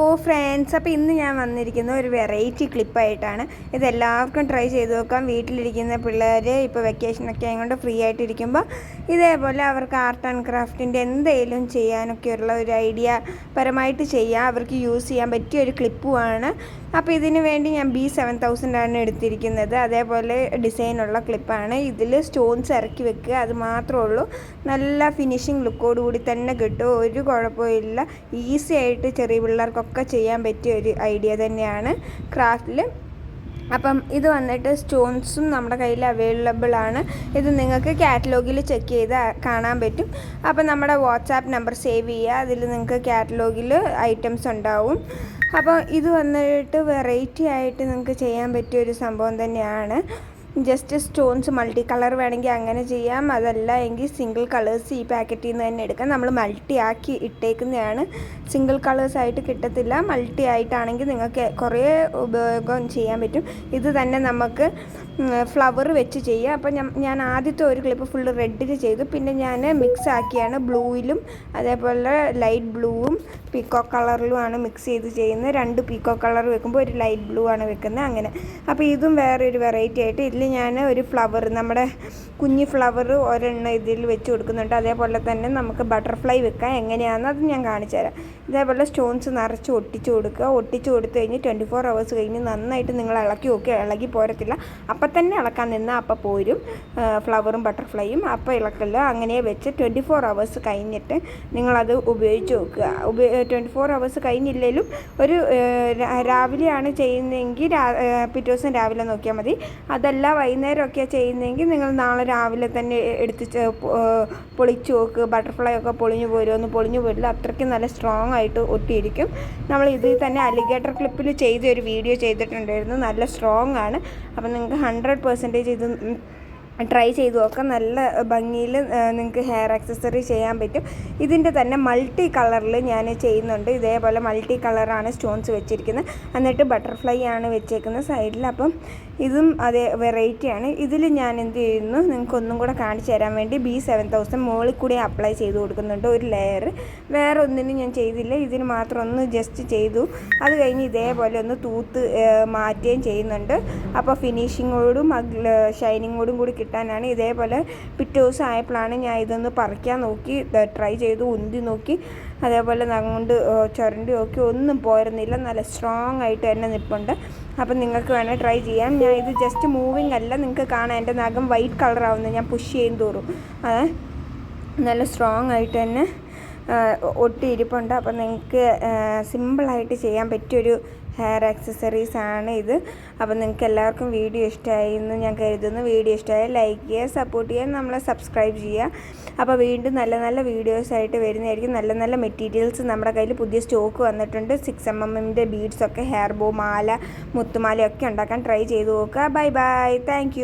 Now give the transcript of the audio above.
ഓ friends അപ്പോൾ ഇന്ന് ഞാൻ വന്നിരിക്കുന്ന ഒരു വെറൈറ്റി ക്ലിപ്പായിട്ടാണ് ഇത് എല്ലാവർക്കും ട്രൈ ചെയ്ത് നോക്കാം. വീട്ടിലിരിക്കുന്ന പിള്ളേർ ഇപ്പോൾ വെക്കേഷനൊക്കെ ആയതുകൊണ്ട് ഫ്രീ ആയിട്ടിരിക്കുമ്പോൾ ഇതേപോലെ അവർക്ക് ആർട്ട് ആൻഡ് ക്രാഫ്റ്റിന്റെ എന്തെങ്കിലും ചെയ്യാനൊക്കെയുള്ള ഒരു ഐഡിയ പരമായിട്ട് ചെയ്യാം. അവർക്ക് യൂസ് ചെയ്യാൻ പറ്റിയ ഒരു ക്ലിപ്പുമാണ് അപ്പോൾ ഇതിന് വേണ്ടി ഞാൻ ബി സെവൻ തൗസൻഡ് ആണ് എടുത്തിരിക്കുന്നത്. അതേപോലെ ഡിസൈനുള്ള ക്ലിപ്പാണ് ഇതിൽ സ്റ്റോൺസ് ഇറക്കി വെക്കുക. അത് മാത്രമേ ഉള്ളൂ. നല്ല ഫിനിഷിങ് ലുക്കോട് കൂടി തന്നെ കിട്ടും. ഒരു കുഴപ്പമില്ല. ഈസി ആയിട്ട് ചെറിയ പിള്ളേർക്കൊക്കെ ചെയ്യാൻ പറ്റിയ ഒരു ഐഡിയ തന്നെയാണ്. ക്രാഫ്റ്റിൽ അപ്പം ഇത് വന്നിട്ട് സ്റ്റോൺസും നമ്മുടെ കയ്യിൽ അവൈലബിൾ ആണ്. ഇത് നിങ്ങൾക്ക് കാറ്റലോഗിൽ ചെക്ക് ചെയ്ത് കാണാൻ പറ്റും. അപ്പം നമ്മുടെ വാട്സാപ്പ് നമ്പർ സേവ് ചെയ്യുക. അതിൽ നിങ്ങൾക്ക് കാറ്റലോഗിൽ ഐറ്റംസ് ഉണ്ടാവും. അപ്പോൾ ഇത് വന്നിട്ട് വെറൈറ്റി ആയിട്ട് നിങ്ങൾക്ക് ചെയ്യാൻ പറ്റിയ ഒരു സംഭവം തന്നെയാണ്. ജസ്റ്റ് സ്റ്റോൺസ് മൾട്ടി കളർ വേണമെങ്കിൽ അങ്ങനെ ചെയ്യാം. അതല്ല എങ്കിൽ സിംഗിൾ കളേഴ്സ് ഈ പാക്കറ്റിൽ നിന്ന് തന്നെ എടുക്കാം. നമ്മൾ മൾട്ടി ആക്കി ഇട്ടേക്കുന്നതാണ്. സിംഗിൾ കളേഴ്സ് ആയിട്ട് കിട്ടത്തില്ല. മൾട്ടി ആയിട്ടാണെങ്കിൽ നിങ്ങൾക്ക് കുറേ ഉപയോഗം ചെയ്യാൻ പറ്റും. ഇത് തന്നെ നമുക്ക് ഫ്ലവർ വെച്ച് ചെയ്യുക. അപ്പോൾ ഞാൻ ഞാൻ ആദ്യത്തെ ഒരു ക്ലിപ്പ് ഫുൾ റെഡിൽ ചെയ്തു. പിന്നെ ഞാൻ മിക്സ് ആക്കിയാണ് ബ്ലൂയിലും അതേപോലെ ലൈറ്റ് ബ്ലൂവും പീക്കോ കളറിലുമാണ് മിക്സ് ചെയ്ത് ചെയ്യുന്നത്. രണ്ട് പീക്കോ കളർ വെക്കുമ്പോൾ ഒരു ലൈറ്റ് ബ്ലൂ ആണ് വെക്കുന്നത് അങ്ങനെ. അപ്പോൾ ഇതും ഒരു വെറൈറ്റി ആയിട്ട് ഇതിൽ ഞാൻ ഒരു ഫ്ലവർ നമ്മുടെ കുഞ്ഞി ഫ്ലവർ ഒരെണ്ണം ഇതിൽ വെച്ച് കൊടുക്കുന്നുണ്ട്. അതേപോലെ തന്നെ നമുക്ക് ബട്ടർഫ്ലൈ വെക്കാം. എങ്ങനെയാണെന്ന് അത് ഞാൻ കാണിച്ചു തരാം. ഇതേപോലെ സ്റ്റോൺസ് നിറച്ച് ഒട്ടിച്ചു കൊടുക്കുക. ഒട്ടിച്ചു കൊടുത്തു കഴിഞ്ഞ് ട്വന്റി ഫോർ അവേഴ്സ് കഴിഞ്ഞ് നന്നായിട്ട് നിങ്ങൾ ഇളക്കി നോക്കുക. ഇളകി പോരത്തില്ല. അപ്പം തന്നെ ഇളക്കാൻ നിന്നാൽ അപ്പം പോരും. ഫ്ലവറും ബട്ടർഫ്ലൈയും അപ്പം ഇളക്കില്ല അങ്ങനെ വെച്ച് ട്വന്റി ഫോർ അവേഴ്സ് കഴിഞ്ഞിട്ട് നിങ്ങളത് ഉപയോഗിച്ച് നോക്കുക. ഉപയോ ട്വന്റി ഫോർ അവേഴ്സ് കഴിഞ്ഞില്ലെങ്കിലും ഒരു രാവിലെയാണ് ചെയ്യുന്നതെങ്കിൽ പിറ്റേ ദിവസം രാവിലെ നോക്കിയാൽ മതി. അതല്ല വൈകുന്നേരമൊക്കെയാണ് ചെയ്യുന്നതെങ്കിൽ നിങ്ങൾ നാളെ രാവിലെ തന്നെ എടുത്ത് പൊളിച്ച് നോക്ക്. ബട്ടർഫ്ലൈ ഒക്കെ പൊളിഞ്ഞു പോരുമെന്ന് പൊളിഞ്ഞു പോയിട്ടില്ല അത്രയ്ക്ക് നല്ല സ്ട്രോങ് ആയിട്ട് ഒട്ടിയിരിക്കും. നമ്മൾ ഇതിൽ തന്നെ അലിഗേറ്റർ ക്ലിപ്പിൽ ചെയ്ത ഒരു വീഡിയോ ചെയ്തിട്ടുണ്ടായിരുന്നു. നല്ല സ്ട്രോങ് ആണ്. അപ്പം നിങ്ങൾക്ക് ഹൺഡ്രഡ് പെർസെന്റേജ് ഇത് ട്രൈ ചെയ്ത് നോക്കാം നല്ല ഭംഗിയിൽ നിങ്ങൾക്ക് ഹെയർ ആക്സസറി ചെയ്യാൻ പറ്റും. ഇതിന്റെ തന്നെ മൾട്ടി കളറിൽ ഞാൻ ചെയ്യുന്നുണ്ട്. ഇതേപോലെ മൾട്ടി കളറാണ് സ്റ്റോൺസ് വെച്ചിരിക്കുന്നത്. എന്നിട്ട് ബട്ടർഫ്ലൈ ആണ് വെച്ചേക്കുന്നത് സൈഡിൽ അപ്പം ഇതും അതേ വെറൈറ്റിയാണ് ഇതിൽ ഞാൻ എന്ത് ചെയ്യുന്നു നിങ്ങൾക്ക് ഒന്നും കൂടെ കാണിച്ചു തരാൻ വേണ്ടി ബി സെവൻ തൗസൻഡ് മുകളിൽ കൂടി അപ്ലൈ ചെയ്ത് കൊടുക്കുന്നുണ്ട് ഒരു ലെയർ വേറെ ഒന്നിനും ഞാൻ ചെയ്തില്ല. ഇതിന് മാത്രം ഒന്ന് ജസ്റ്റ് ചെയ്തു. അത് കഴിഞ്ഞ് ഇതേപോലെ ഒന്ന് തൂത്ത് മാറ്റുകയും ചെയ്യുന്നുണ്ട്. അപ്പോൾ ഫിനിഷിങ്ങോടും ഷൈനിങ്ങോടും കൂടി കിട്ടാനാണ്. ഇതേപോലെ പിറ്റേ ദിവസം ആയപ്പോഴാണ് ഞാൻ ഇതൊന്ന് പറിക്കാൻ നോക്കി ട്രൈ ചെയ്ത് ഉന്തി നോക്കി. അതേപോലെ നങ്ങോണ്ട് ചുരണ്ടി നോക്കി ഒന്നും പോരുന്നില്ല. നല്ല സ്ട്രോങ് ആയിട്ട് തന്നെ നിൽപ്പുണ്ട് അപ്പം നിങ്ങൾക്ക് വേണേൽ ട്രൈ ചെയ്യാം. ഞാൻ ഇത് ജസ്റ്റ് മൂവിങ് അല്ല നിങ്ങൾക്ക് കാണാം. എന്റെ നഖം വൈറ്റ് കളർ ആവുന്നത് ഞാൻ പുഷ് ചെയ്യും തോറും. അത് നല്ല സ്ട്രോങ് ആയിട്ട് തന്നെ ഒട്ടിയിരിപ്പുണ്ട്. അപ്പം നിങ്ങൾക്ക് സിമ്പിളായിട്ട് ചെയ്യാൻ പറ്റിയൊരു ഹെയർ ആക്സസറീസ് ആണ് ഇത്. അപ്പോൾ നിങ്ങൾക്ക് എല്ലാവർക്കും വീഡിയോ ഇഷ്ടമായി എന്ന് ഞാൻ കരുതുന്നു. വീഡിയോ ഇഷ്ടമായി ലൈക്ക് ചെയ്യുക സപ്പോർട്ട് ചെയ്യുക നമ്മളെ സബ്സ്ക്രൈബ് ചെയ്യുക. അപ്പോൾ വീണ്ടും നല്ല നല്ല വീഡിയോസ് ആയിട്ട് വരുന്നതായിരിക്കും. നല്ല നല്ല മെറ്റീരിയൽസ് നമ്മുടെ കയ്യിൽ പുതിയ സ്റ്റോക്ക് വന്നിട്ടുണ്ട്. സിക്സ് എം എമ്മിന്റെ ബീഡ്സൊക്കെ ഹെയർ ബോ മാല മുത്തുമാലയൊക്കെ ഉണ്ടാക്കാൻ ട്രൈ ചെയ്ത് നോക്കുക. Bye bye thank